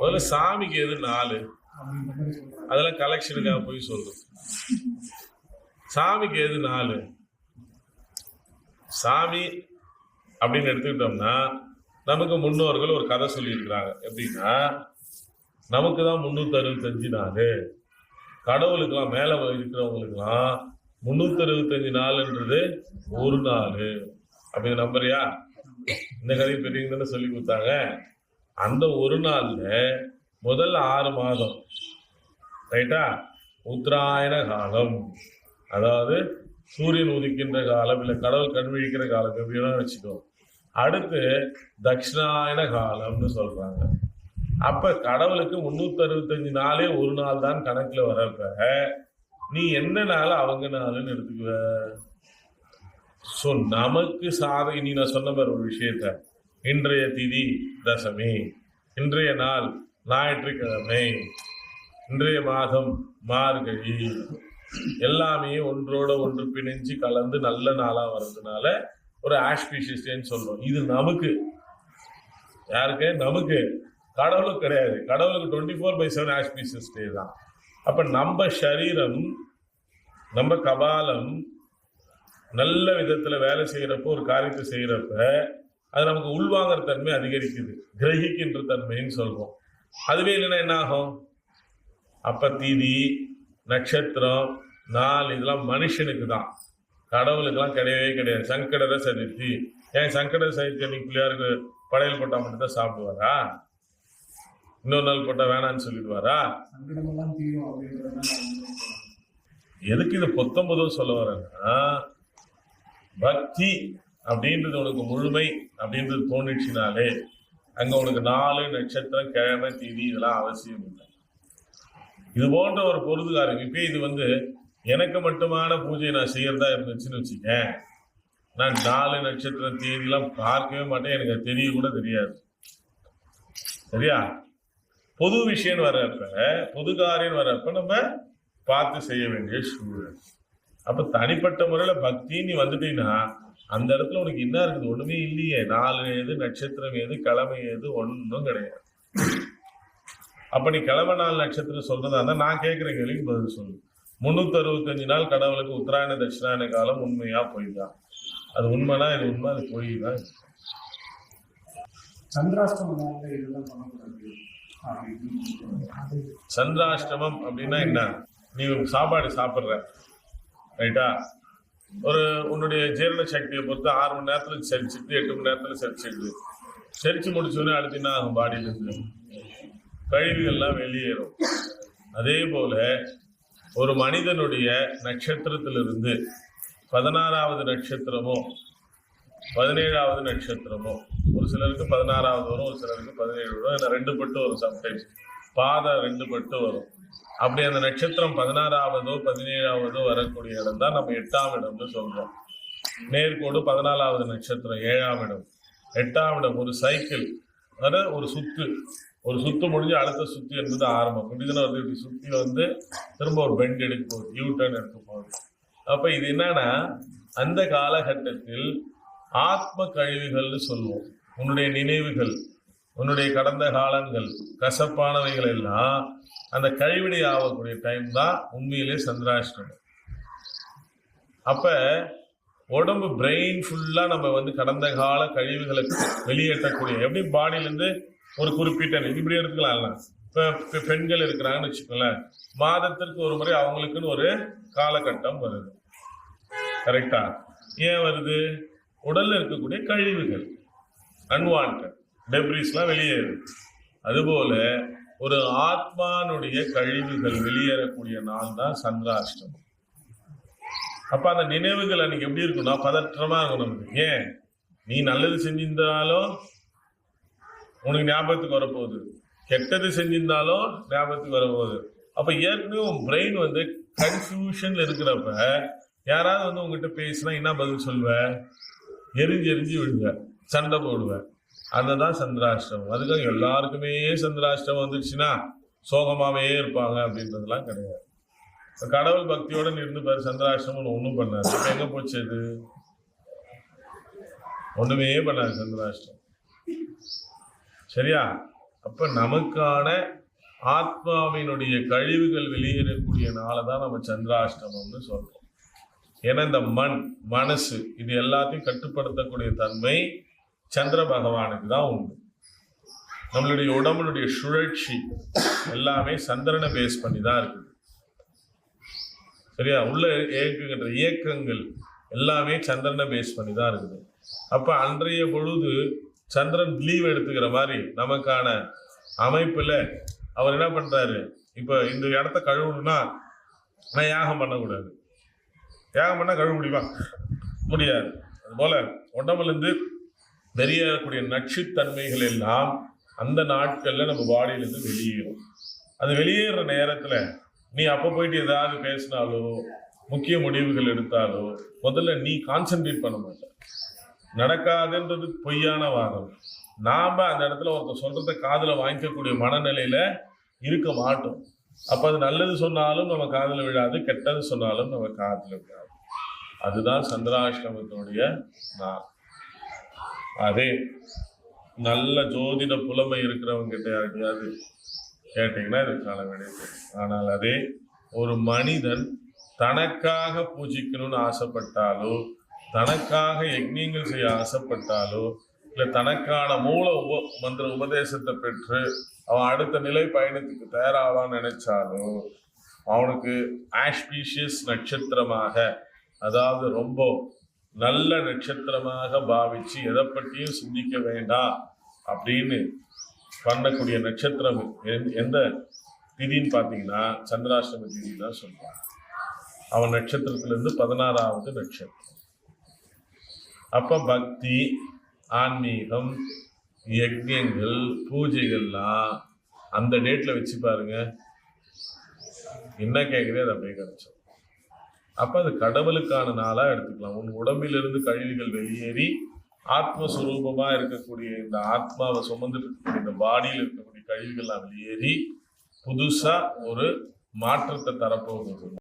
முதல்ல சாமிக்கு எது நாலு? அதெல்லாம் கலெக்ஷனுக்காக போய் சொல்றது சாமிக்கு எது நாலு? சாமி அப்படின்னு எடுத்துக்கிட்டோம்னா நமக்கு முன்னோர்கள் ஒரு கதை சொல்லியிருக்கிறாங்க. எப்படின்னா நமக்கு தான் முந்நூற்றி அறுபத்தஞ்சு நாள் கடவுளுக்கெல்லாம் மேலே இருக்கிறவங்களுக்கெல்லாம் முந்நூற்றி அறுபத்தஞ்சு நாள்ன்றது ஒரு நாள் அப்படி நம்புறியா? இந்த கதையை பெரியவங்க தானே சொல்லி கொடுத்தாங்க. அந்த ஒரு நாள்ல முதல் ஆறு மாதம் ரைட்டா உத்தராயண காலம். அதாவது சூரியன் உதிக்கின்ற காலம் இல்லை கடவுள் கண் விழிக்கிற காலம் எப்படின்னு வச்சுக்கோ. அடுத்து தட்சிணாயன காலம்னு சொல்றாங்க. அப்ப கடவுளுக்கு முன்னூத்தி அறுபத்தஞ்சு நாளே ஒரு நாள் தான் கணக்குல வரப்ப நீ என்ன நாள் அவங்க நாள்னு எடுத்துக்குவ? ஸோ நமக்கு சாதகை நீ நான் சொன்ன மாதிரி ஒரு விஷயத்த. இன்றைய திதி தசமி. இன்றைய நாள் ஞாயிற்றுக்கிழமை. இன்றைய மாதம் மார்கழி. எல்லாமே ஒன்றோட ஒன்று பிணைஞ்சு கலந்து நல்ல நாளா வர்றதுனால ஒரு ஆஸ்பிஷியஸ் டேன்னு சொல்றோம். இது நமக்கு. யாருக்கு? நமக்கு. கடவுளுக்கு கிடையாது. கடவுளுக்கு twenty four by seven auspicious day தான். அப்ப நம்ம சரீரம் நம்ம கபாலம் நல்ல விதத்துல வேலை செய்யறப்போ ஒரு காரியத்தை செய்யறப்ப அது நமக்கு உள்வாங்குற தன்மை அதிகரிக்குது. கிரகிக்கின்ற தன்மைன்னு சொல்றோம். அதுவே இல்லைன்னா என்ன ஆகும்? அப்ப தீதி நட்சத்திரம் நாள் இதெல்லாம் மனுஷனுக்கு தான் கடவுளுக்கெல்லாம் கிடையவே கிடையாது. சங்கடர சதுர்த்தி. ஏன் சங்கட சதுர்த்தி அன்னைக்கு பிள்ளையாருக்கு படையல் போட்டா மட்டும் தான் சாப்பிடுவாரா? இன்னொரு நாள் போட்டா வேணான்னு சொல்லிடுவாரா. எதுக்கு இது பொத்தொன்பதும் சொல்ல வரேன்னா பக்தி அப்படின்றது உனக்கு முழுமை அப்படின்றது தோணுச்சுனாலே அங்க உனக்கு நாலு நட்சத்திரம் கிழமை தீதி இதெல்லாம் அவசியம் இல்லை. இது போன்ற ஒரு பொருதுகாரம் இப்போ இது வந்து எனக்கு மட்டுமான பூஜை நான் செய்யறதா இருந்துச்சுன்னு வச்சுக்கேன். நான் நாலு நட்சத்திரம் தேதியெல்லாம் பார்க்கவே மாட்டேன். எனக்கு அது தெரிய கூட தெரியாது. சரியா? பொது விஷயம் வர்றப்ப பொது காரியம் வர்றப்ப நம்ம பார்த்து செய்ய வேண்டிய சூழல். அப்ப தனிப்பட்ட முறையில பக்தி நீ வந்துட்டீங்கன்னா அந்த இடத்துல உனக்கு என்ன இருக்குது? ஒண்ணுமே இல்லையே. நாலு எது நட்சத்திரம் எது கிழமை எது ஒன்றும் கிடையாது. அப்ப நீ கிழமை நாள் நட்சத்திரம் சொல்றதா இருந்தா நான் கேட்கிற கேள்விக்கு பதில் சொல்லு. முன்னூத்தி அறுபத்தஞ்சு நாள் கடவுளுக்கு உத்தராயண தட்சிணாயன காலம் உண்மையா பொய் தான் அது உண்மைனா இது உண்மை அது பொய் தான் சந்திராஷ்டமம் அப்படின்னா என்ன? நீ சாப்பாடு சாப்பிட்ற. ரைட்டா? ஒரு உன்னுடைய ஜீரண சக்தியை பொறுத்து ஆறு மணி நேரத்துல செரிச்சிட்டு எட்டு மணி நேரத்துல செரிச்சிடுது செரிச்சு முடிச்சோடனே அடுத்து என்ன ஆகும்? பாடியில இருந்து கழிவுகள்லாம் வெளியேறும். அதே போல ஒரு மனிதனுடைய நட்சத்திரத்திலிருந்து பதினாறாவது நட்சத்திரமோ பதினேழாவது நட்சத்திரமோ ஒரு சிலருக்கு பதினாறாவது வரும் ஒரு சிலருக்கு பதினேழு வரும். ரெண்டு பட்டு வரும் சம்டைம்ஸ் பாதம் ரெண்டு பட்டு வரும். அப்படி அந்த நட்சத்திரம் பதினாறாவதோ பதினேழாவதோ வரக்கூடிய இடம் தான் நம்ம எட்டாம் இடம்னு சொல்றோம். நேர்கோடு பதினாலாவது நட்சத்திரம் ஏழாம் இடம். எட்டாம் இடம் ஒரு சைக்கிள் அது ஒரு சுத்து. ஒரு சுத்து முடிஞ்சு அடுத்த சுத்து என்பது ஆரம்பம். இப்படிதானே வந்து இப்படி சுத்தி வந்து திரும்ப ஒரு பெண்ட் எடுக்க போகுது யூ டர்ன் எடுக்க போகுது. அப்ப இது என்னன்னா அந்த காலகட்டத்தில் ஆத்ம கழிவுகள்னு சொல்லுவோம். உன்னுடைய நினைவுகள். உன்னுடைய கடந்த காலங்கள் கசப்பானவைகள் எல்லாம் அந்த கழிவிடை ஆகக்கூடிய டைம் தான் உண்மையிலே சந்திராஷ்டமம். அப்ப உடம்பு பிரெயின் ஃபுல்லா நம்ம வந்து கடந்த கால கழிவுகளை வெளியேற்றக்கூடிய எப்படி பாடியிலேருந்து ஒரு குறிப்பிட்ட இப்படி எடுத்துக்கலாம் இப்ப பெண்கள் இருக்கிறாங்கன்னு வச்சுக்கோங்களேன். மாதத்திற்கு ஒரு முறை அவங்களுக்குன்னு ஒரு காலகட்டம் வருது. கரெக்டா ஏன் வருது? உடல்ல இருக்கக்கூடிய கழிவுகள் அன்வான்ட் டெப்ரிஸ்லாம் வெளியேறுது அதுபோல ஒரு ஆத்மானுடைய கழிவுகள் வெளியேறக்கூடிய நாள் தான் சந்திராஷ்டமம். அப்ப அந்த நினைவுகள் அன்னைக்கு எப்படி இருக்கும்னா பதற்றமா இருக்கும் நமக்கு. ஏன்? நீ நல்லது செஞ்சிருந்தாலும் உனக்கு ஞாபகத்துக்கு வரப்போகுது. கெட்டது செஞ்சிருந்தாலும் ஞாபகத்துக்கு வரப்போகுது. அப்ப ஏற்கனவே உன் பிரெயின் வந்து கன்ஃபியூஷன்ல இருக்கிறப்ப யாராவது வந்து உங்ககிட்ட பேசினா என்ன பதில் சொல்வ எரிஞ்சு எரிஞ்சு விடுவ சண்டை போடுவேன் அதுதான் சந்திராஷ்டிரம் அதுக்காக எல்லாருக்குமே சந்திராஷ்டிரம் வந்துச்சுன்னா சோகமாவே இருப்பாங்க அப்படின்றதுலாம் கிடையாது. கடவுள் பக்தியோட இருந்து பாரு சந்திராஷ்டமம் ஒன்றும் பண்ணாது இப்போ எங்க போச்சு அது? ஒண்ணுமே பண்ணாது சந்திராஷ்டம் சரியா? அப்ப நமக்கான ஆத்மாவினுடைய கழிவுகள் வெளியேறக்கூடிய நாளை தான் நம்ம சந்திராஷ்டமம்னு சொல்றோம். ஏன்னா இந்த மண் மனசு இது எல்லாத்தையும் கட்டுப்படுத்தக்கூடிய தன்மை சந்திர பகவானுக்கு தான் உண்டு. நம்மளுடைய உடம்புடைய சுழற்சி எல்லாமே சந்திரனை பேஸ் பண்ணி தான் இருக்குது. சரியா? உள்ள இயக்குகின்ற இயக்கங்கள் எல்லாமே சந்திரனை பேஸ் பண்ணி தான் இருக்குது. அப்போ அன்றைய பொழுது சந்திரன் லீவ் எடுத்துக்கிற மாதிரி நமக்கான அமைப்பில் அவர் என்ன பண்ணுறாரு இப்போ இந்த இடத்த கழுவணும்னா நான் யாகம் பண்ணக்கூடாது. யாகம் பண்ணால் கழுவ முடியுமா முடியாது. அதுபோல் உடம்புலேருந்து வெளியேறக்கூடிய நச்சுத்தன்மைகள் எல்லாம் அந்த நாட்களில் நம்ம பாடியிலேருந்து வெளியேறும். அது வெளியேற நேரத்தில் நீ அப்போ போயிட்டு ஏதாவது பேசினாலோ முக்கிய முடிவுகள் எடுத்தாலோ முதல்ல நீ கான்சென்ட்ரேட் பண்ண மாட்ட. நடக்காதுன்றது பொய்யான வாதம். நாம் அந்த இடத்துல ஒருத்தர் சொல்கிறத காதில் வாங்கிக்கக்கூடிய மனநிலையில் இருக்க மாட்டோம். அப்போ அது நல்லது சொன்னாலும் நம்ம காதில் விழாது கெட்டது சொன்னாலும் நம்ம காதில் விழாது. அதுதான் சந்திராஷ்டமத்தினுடைய நாள். அதே நல்ல ஜோதிட புலமை இருக்கிறவங்க கிட்ட யார்கிட்டயாவது கேட்டீங்கன்னா இதுக்கான விடை ஆனால் அதே ஒரு மனிதன் தனக்காக பூஜிக்கணும்னு ஆசைப்பட்டாலோ தனக்காக யக்னியங்கள் செய்ய ஆசைப்பட்டாலோ இல்லை தனக்கான மூல உப மந்திர உபதேசத்தை பெற்று அவன் அடுத்த நிலை பயணத்துக்கு தயாராவான்னு நினைச்சாலோ அவனுக்கு ஆஷ்பீஷியஸ் நட்சத்திரமாக அதாவது ரொம்ப நல்ல நட்சத்திரமாக பாவிச்சு எதை பற்றியும் சிந்திக்க வேண்டாம் அப்படின்னு பண்ணக்கூடிய நட்சத்திரம் எந்த- எந்த திதின்னு பார்த்தீங்கன்னா சந்திராஷ்டம திதி தான் சொல்றான் அவன் நட்சத்திரத்திலிருந்து பதினாறாவது நட்சத்திரம். அப்போ பக்தி ஆன்மீகம் யஜ்யங்கள் பூஜைகள்லாம் அந்த டேட்டில் வச்சு பாருங்க. என்ன கேட்குதே அது அப்படியே கிடச்சோம் அப்ப அது கடவுளுக்கான நாளா எடுத்துக்கலாம். உன் உடம்பிலிருந்து கழிவுகள் வெளியேறி ஆத்மஸ்வரூபமா இருக்கக்கூடிய இந்த ஆத்மாவை சுமந்துட்டு இருக்கக்கூடிய இந்த பாடியில் இருக்கக்கூடிய கழிவுகள்லாம் வெளியேறி புதுசா ஒரு மாற்றத்தை தரப்போகுது.